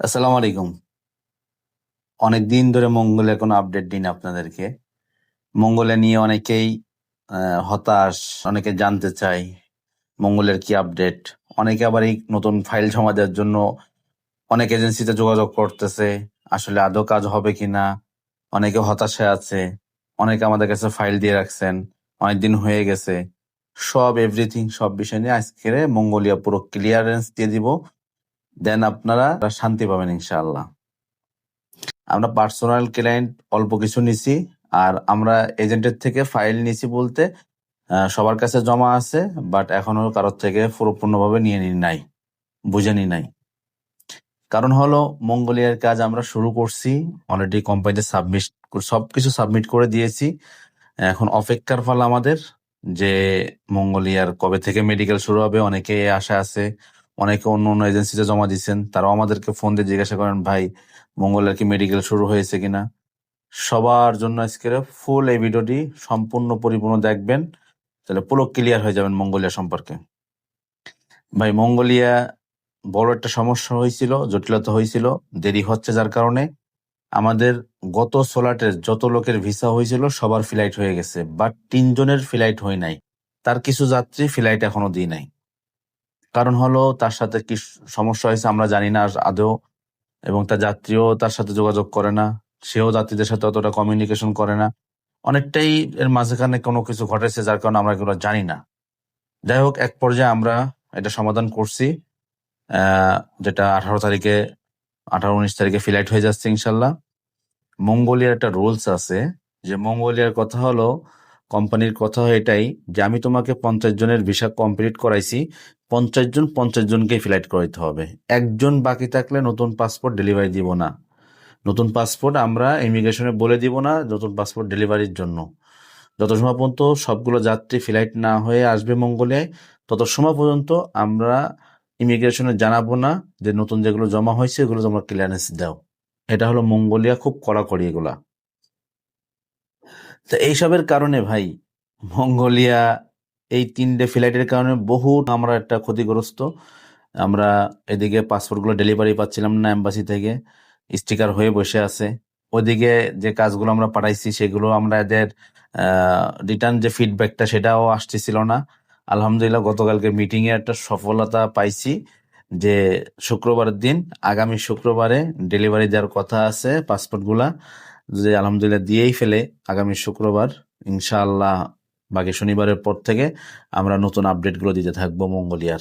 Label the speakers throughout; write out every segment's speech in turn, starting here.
Speaker 1: আসসালামু আলাইকুম। অনেক দিন ধরে মঙ্গলের কোনো আপডেট দিন আপনাদেরকে। মঙ্গলে নিয়ে অনেকেই হতাশ, অনেকে জানতে চাই মঙ্গলের কি আপডেট অনেকে আবার এই নতুন ফাইল জমা দেওয়ার জন্য অনেক এজেন্সিতে যোগাযোগ করতেছে, আসলে আদৌ কাজ হবে কিনা? অনেকে হতাশায় আছে, অনেকে আমাদের কাছে ফাইল দিয়ে রাখছেন, অনেকদিন হয়ে গেছে। সব এভরিথিং সব বিষয় নিয়ে আজকে মঙ্গলিয়া পুরো ক্লিয়ারেন্স দিয়ে দিব। দেন আপনারা শান্তি পাবেন ইনশাআল্লাহ। আমরা পার্সোনাল ক্লায়েন্ট অল্প কিছু নিছি, আর আমরা এজেন্টের থেকে ফাইল নিছি বলতে সবার কাছে জমা আছে বাট এখনও কারোর থেকে পুরোপূর্ণভাবে নিয়ে নি নাই, বুঝে নি নাই। কারণ হলো, মঙ্গোলিয়ার কাজ আমরা শুরু করছি অলরেডি কোম্পানিতে সাবমিট সবকিছু সাবমিট করে দিয়েছি। এখন অপেক্ষার ফল আমাদের, যে মঙ্গোলিয়ার কবে থেকে মেডিকেল শুরু হবে অনেকে আশা আছে। অনেকে অন্য অন্য এজেন্সিতে জমা দিচ্ছেন, তারাও আমাদেরকে ফোন দিয়ে জিজ্ঞাসা করেন, ভাই মঙ্গলের কি মেডিকেল শুরু হয়েছে কিনা? সবার জন্য আজকে ফুল এই ভিডিওটি সম্পূর্ণ পরিপূর্ণ দেখবেন, তাহলে পুরো ক্লিয়ার হয়ে যাবেন মঙ্গোলিয়া সম্পর্কে। ভাই, মঙ্গোলিয়া বড় একটা সমস্যা হয়েছিল, জটিলতা হয়েছিল, দেরি হচ্ছে যার কারণে আমাদের গত সোলাটের যত লোকের ভিসা হয়েছিল, সবার ফ্লাইট হয়ে গেছে বাট তিনজনের ফ্লাইট হয় নাই। তার কিছু যাত্রী ফ্লাইট এখনও দিই নাই। কারণ হলো তার সাথে কি সমস্যা হয়েছে আমরা জানি না আদৌ। এবং তার যাত্রীও তার সাথে যোগাযোগ করে না। সেও যাত্রীদের সাথে অতটা কমিউনিকেশন করে না। অনেকটাই এর মাঝখানে কোনো কিছু ঘটেছে যার কারণে আমরা এগুলো জানি না। যাই হোক, এক পর্যায়ে আমরা এটা সমাধান করছি। যেটা আঠারো তারিখে, আঠারো উনিশ তারিখে ফ্লাইট হয়ে যাচ্ছে ইনশাল্লাহ। মঙ্গোলিয়ার একটা রুলস আছে যে মঙ্গোলিয়ার কথা হলো কোম্পানির কথা এটাই যে আমি তোমাকে পঞ্চাশ জনের ভিসা কমপ্লিট করাইছি। পঞ্চাশ জন, পঞ্চাশ জনকেই ফ্লাইট করাইতে হবে। একজন বাকি থাকলে নতুন পাসপোর্ট ডেলিভারি দিব না। নতুন পাসপোর্ট আমরা ইমিগ্রেশনে বলে দিব না নতুন পাসপোর্ট ডেলিভারির জন্য। যত সময় পর্যন্ত সবগুলো যাত্রী ফ্লাইট না হয়ে আসবে মঙ্গোলিয়ায় তত সময় পর্যন্ত আমরা ইমিগ্রেশনে জানাব না যে নতুন যেগুলো জমা হয়েছে, এগুলো তোমরা ক্লিয়ারেন্স দাও। এটা হলো মঙ্গোলিয়া খুব কড়াকড়ি এগুলা। তো এইসবের কারণে ভাই, মঙ্গোলিয়া এই তিনটে ফ্লাইটের কারণে বহু আমরা একটা ক্ষতিগ্রস্ত। আমরা এদিকে পাসপোর্টগুলো ডেলিভারি পাচ্ছিলাম না এম্বাসি থেকে। স্টিকার হয়ে বসে আছে। ওইদিকে যে কাজগুলো আমরা পাঠাইছি সেগুলো আমরা এদের রিটার্ন যে ফিডব্যাকটা সেটাও আসতেছিল না। আলহামদুলিল্লাহ গতকালকে মিটিংয়ে একটা সফলতা পাইছি যে শুক্রবারের দিন, আগামী শুক্রবারে ডেলিভারি দেওয়ার কথা আছে পাসপোর্টগুলা যে আলহামদুলিল্লাহ দিয়েই ফেলে আগামী শুক্রবার। ইনশাআল্লাহ বাকি শনিবারের পর থেকে আমরা নতুন আপডেটগুলো দিতে থাকব মঙ্গোলিয়ার।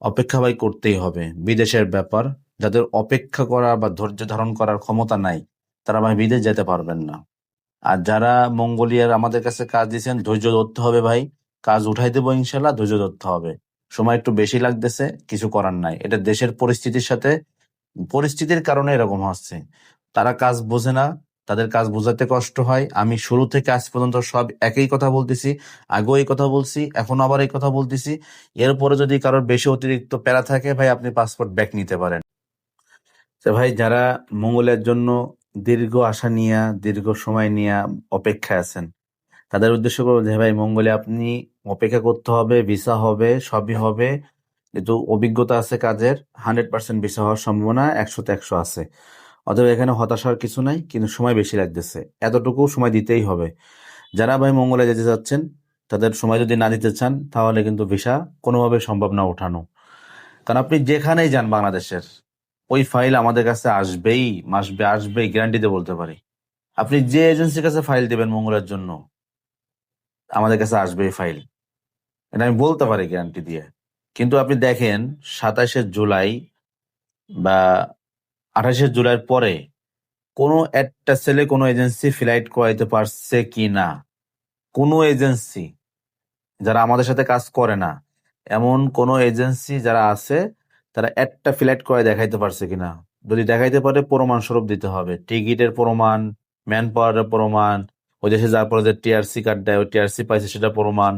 Speaker 1: অপেক্ষা ভাই করতেই হবে। বিদেশের ব্যাপার, যাদের অপেক্ষা করা বা ধৈর্য ধারণ করার ক্ষমতা নাই, তারা ভাই বিদেশ যেতে পারবেন না। আর যারা মঙ্গোলিয়ার আমাদের কাছে কাজ দিয়েছেন, ধৈর্য ধরতে হবে ভাই। কাজ উঠাই দেবো ইনশাল্লাহ ধৈর্য ধরতে হবে। সময় একটু বেশি লাগতেছে, কিছু করার নাই। এটা দেশের পরিস্থিতির সাথে, পরিস্থিতির কারণে এরকম হচ্ছে। তারা কাজ বোঝে না তাদের কাজ বোঝাতে কষ্ট হয়। আমি শুরু থেকে আজ পর্যন্ত সব একই কথা বলতেছি। আগেও এই কথা বলছি এখন আবার এই কথা বলতেছি। এরপরে যদি কারোর বেশি অতিরিক্ত প্যারা থাকে, ভাই, আপনি পাসপোর্ট ব্যাক নিতে পারেন। তো ভাই, যারা মঙ্গলের জন্য দীর্ঘ আশা নিয়ে, দীর্ঘ সময় নিয়ে অপেক্ষায় আছেন, তাদের উদ্দেশ্য করব যে, ভাই, মঙ্গলে আপনি অপেক্ষা করতে হবে ভিসা হবে, সবই হবে। যেহেতু অভিজ্ঞতা আছে কাজের হান্ড্রেড পার্সেন্ট ভিসা হওয়ার সম্ভাবনা একশোতে একশো আছে। অতএব এখানে হতাশার কিছু নাই, কিন্তু সময় বেশি লাগতেছে। এতটুকু সময় দিতেই হবে। যারা ভাই মঙ্গলে যেতে চাচ্ছেন, তাদের সময় যদি না দিতে চান, তাহলে কিন্তু ভিসা কোনোভাবে সম্ভব না ওঠানো। কারণ আপনি যেখানেই যান বাংলাদেশের, ওই ফাইল আমাদের কাছে আসবেই, আসবে, আসবেই গ্যারান্টিতে বলতে পারি। আপনি যে এজেন্সির কাছে ফাইল দেবেন মঙ্গলের জন্য, আমাদের কাছে আসবে ফাইল। এটা আমি বলতে পারি গ্যারান্টি দিয়ে। কিন্তু আপনি দেখেন, সাতাশে জুলাই বা আঠাশে জুলাইয়ের পরে কোনো একটা ছেলে কোনো এজেন্সি ফ্লাইট করাইতে পারছে কি না? কোনো এজেন্সি যারা আমাদের সাথে কাজ করে না, এমন কোনো এজেন্সি যারা আছে, তারা একটা ফ্লাইট করে দেখাইতে পারছে কিনা? যদি দেখাইতে পারে প্রমাণ স্বরূপ দিতে হবে। টিকিটের প্রমাণ ম্যান পাওয়ারের প্রমাণ, ওই দেশে যার পরে যে টিআরসি কার্ড দেয়, ওই টিআরসি পাইছে সেটা প্রমাণ।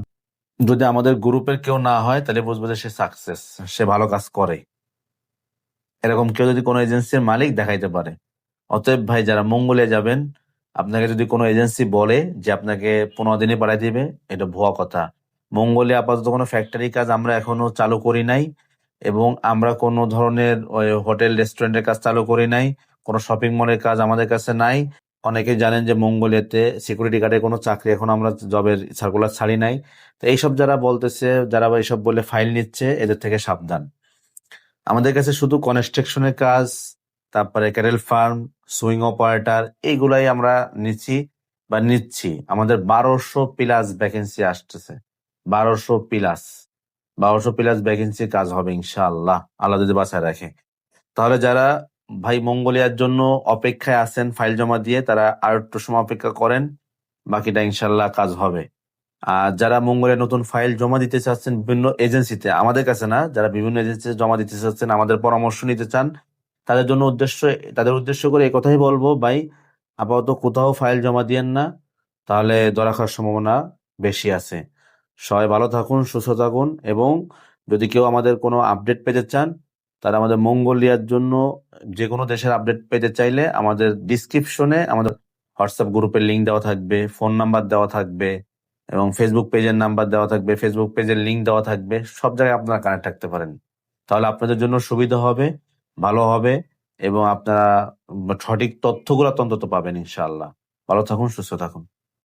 Speaker 1: যদি আমাদের গ্রুপের কেউ না হয়, তাহলে বুঝব যে সে সাকসেস সে ভালো কাজ করে। এরকম কেউ যদি কোনো এজেন্সির মালিক দেখাইতে পারে। অতএব ভাই, যারা মঙ্গলে যাবেন, আপনাকে যদি কোনো এজেন্সি বলে যে আপনাকে পনেরো দিনে পাঠাই দিবে, এটা ভুয়া কথা। মঙ্গলে আপাতত কোনো ফ্যাক্টরি কাজ আমরা এখনও চালু করি নাই এবং আমরা কোনো ধরনের ওই হোটেল, রেস্টুরেন্টের কাজ চালু করি নাই, কোনো শপিং মলের কাজ আমাদের কাছে নাই। অনেকে জানেন যে মঙ্গলিয়াতে সিকিউরিটি গার্ডের কোনো চাকরি এখন আমরা জবের সার্কুলার ছাড়ি নাই। তো এইসব যারা বলতেছে, যারা এইসব বলে ফাইল নিচ্ছে, এদের থেকে সাবধান। আমাদের কাছে শুধু কনস্ট্রাকশনের কাজ, তারপরে ক্যারেল ফার্ম সুইং অপারেটর এইগুলাই আমরা নিচ্ছি বা নিচ্ছি। আমাদের বারোশো প্লাস ভ্যাকেন্সি আসতেছে। বারোশো প্লাস বারোশো প্লাস ভ্যাকেন্সি কাজ হবে ইনশাআল্লাহ। আল্লাহ যদি বাসায় রাখে। তাহলে যারা ভাই মঙ্গলিয়ার জন্য অপেক্ষায় আছেন ফাইল জমা দিয়ে, তারা আর একটু সময় অপেক্ষা করেন। বাকিটা ইনশাল্লাহ কাজ হবে। আর যারা মঙ্গলের নতুন ফাইল জমা দিতে চাচ্ছেন বিভিন্ন এজেন্সিতে আমাদের কাছে না, যারা বিভিন্ন এজেন্সিতে জমা দিতে চাচ্ছেন, আমাদের পরামর্শ নিতে চান, তাদের জন্য উদ্দেশ্য, তাদের উদ্দেশ্য করে এই কথাই বলব, ভাই, আপাতত কোথাও ফাইল জমা দিয়েন না, তাহলে ধরা খাওয়ার সম্ভাবনা বেশি আছে। সবাই ভালো থাকুন, সুস্থ থাকুন, এবং যদি কেউ আমাদের কোনো আপডেট পেতে চান, তারা আমাদের মঙ্গোলিয়ার জন্য যে কোনো দেশের আপডেট পেতে চাইলে আমাদের ডিসক্রিপশনে আমাদের হোয়াটসঅ্যাপ গ্রুপের লিঙ্ক দেওয়া থাকবে ফোন নাম্বার দেওয়া থাকবে এবং ফেসবুক পেজের নাম্বার দেওয়া থাকবে ফেসবুক পেজের লিঙ্ক দেওয়া থাকবে, সব জায়গায় আপনারা কানেক্ট থাকতে পারেন। তাহলে আপনাদের জন্য সুবিধা হবে, ভালো হবে এবং আপনারা সঠিক তথ্যগুলো অন্তত পাবেন ইনশাআল্লাহ। ভালো থাকুন, সুস্থ থাকুন।